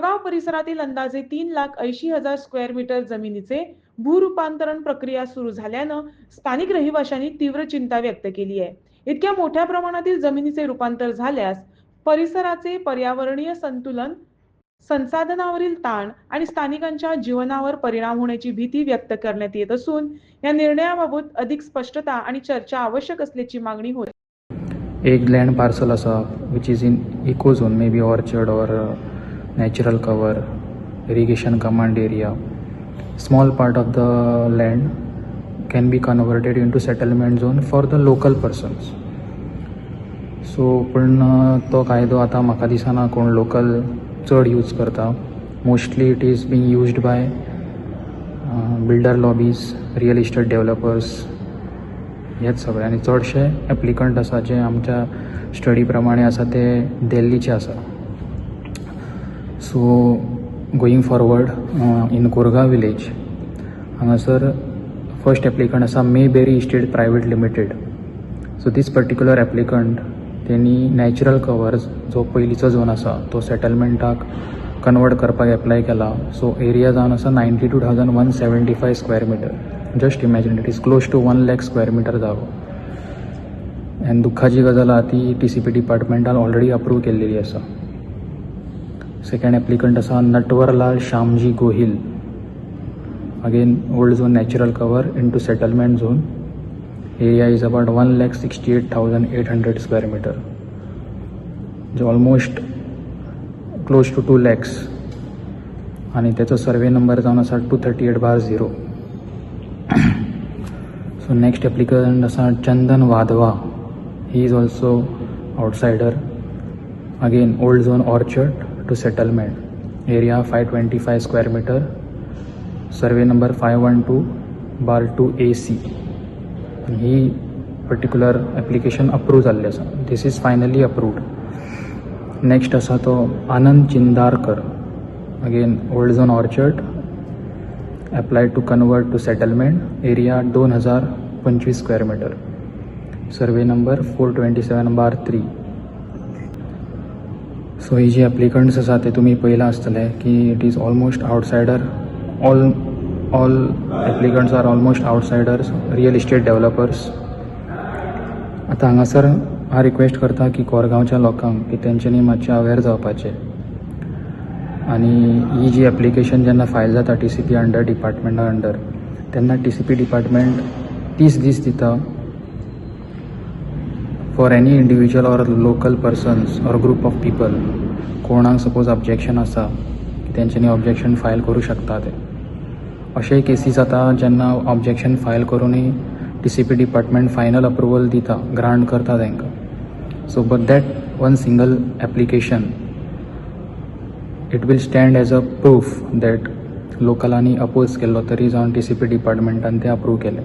कोरगाव परिसरातील अंदाजे तीन लाख ऐंशी हजार स्क्वेअर मीटर जमिनीचे भूरूपांतरण प्रक्रिया सुरू झाल्यानं स्थानिक रहिवाशांनी तीव्र चिंता व्यक्त केली आहे. इतक्या मोठ्या प्रमाणातील जमिनीचे रूपांतर झाल्यास परिसराचे पर्यावरणीय संतुलन संसाधनावरील ताण आणि स्थानिकांच्या जीवनावर परिणाम होण्याची भीती व्यक्त करण्यात येत असून या निर्णयाबाबत अधिक स्पष्टता आणि चर्चा आवश्यक असल्याची मागणी होत एक लँड पार्सल असा which is in eco zone may be orchard or natural cover irrigation command area small part of the land can be converted into settlement zone for the local persons so पण तो कायदो आतां म्हाका दिसना कोण local चड use करता. Mostly it is being used by builder lobbies real estate developers हेच सगळे आनी चडशे एप्लिकंट आसा जे आमच्या स्टडी प्रमाणे आसा ते दिल्लीचे आसा so going forward in Korgaon village हांगासर फर्स्ट एप्लिकंट आसा Mayberry Estate Private Limited so this particular applicant तेणी नॅचरल कवर्स जो पयलींचो झोन आसा तो सेटलमेंटाक कन्वर्ट करपाक एप्लाय केला. सो एरिया जावन आसा ninety two thousand one seventy five square metre just imagine it is close to one lakh square metre जागो आनी दुख्खाची गजाल आहा ती टी सी पी डिपार्टमेंटान ऑलरेडी अप्रूव केल्लेली आसा सेकंड एप्लिकंट आसा Natwarlal Shyamji Gohil. Again old zone natural cover into settlement zone area is about one lakh sixty eight thousand eight hundred square metre जे almost close to two lakhs आणि त्याचा survey number जावन आसा two thirty eight bar zero so next applicant आसा Chandan Wadhwa. He is also outsider again old zone orchard to settlement area five twenty five square metre survey number five one two bar two A C he particular application approve जाल्लें आसा this is finally approved next आसा तो Anand Chindarkar. Again old zone orchard apply to convert to settlement area दोन हजार पंचवीस square metre survey number four twenty seven bar three so ही जी applicants आसा ते तुमी पयलां आसतले की it is almost outsider all all applicants are almost outsiders real estate developers आतां हांगासर हांव रिक्वेस्ट करता की कोरगांवच्या लोकांक की तेंच्यांनी मातशें अवेर जावपाचें. आनी ही जी एप्लिकेशन जेन्ना फायल जाता टी सी पी अंडर डिपार्टमेंटा अंडर तेन्ना टी सी पी डिपार्टमेंट तीस दीस दिता for any individual or local persons or group of people कोणाक सपोज ऑब्जेक्शन आसा की तेंच्यांनी ऑब्जेक्शन फायल करूं शकता ते. अशेय केसीस जाता जेन्ना ऑब्जेक्शन फायल करूनय D C P department final approval दिता ग्रांट करता तांकां so but that one single application it will stand as a proof that लोकलांनी oppose केल्लो तरी जावन टी सी पी डिपार्टमेंटान तें अप्रूव केलें.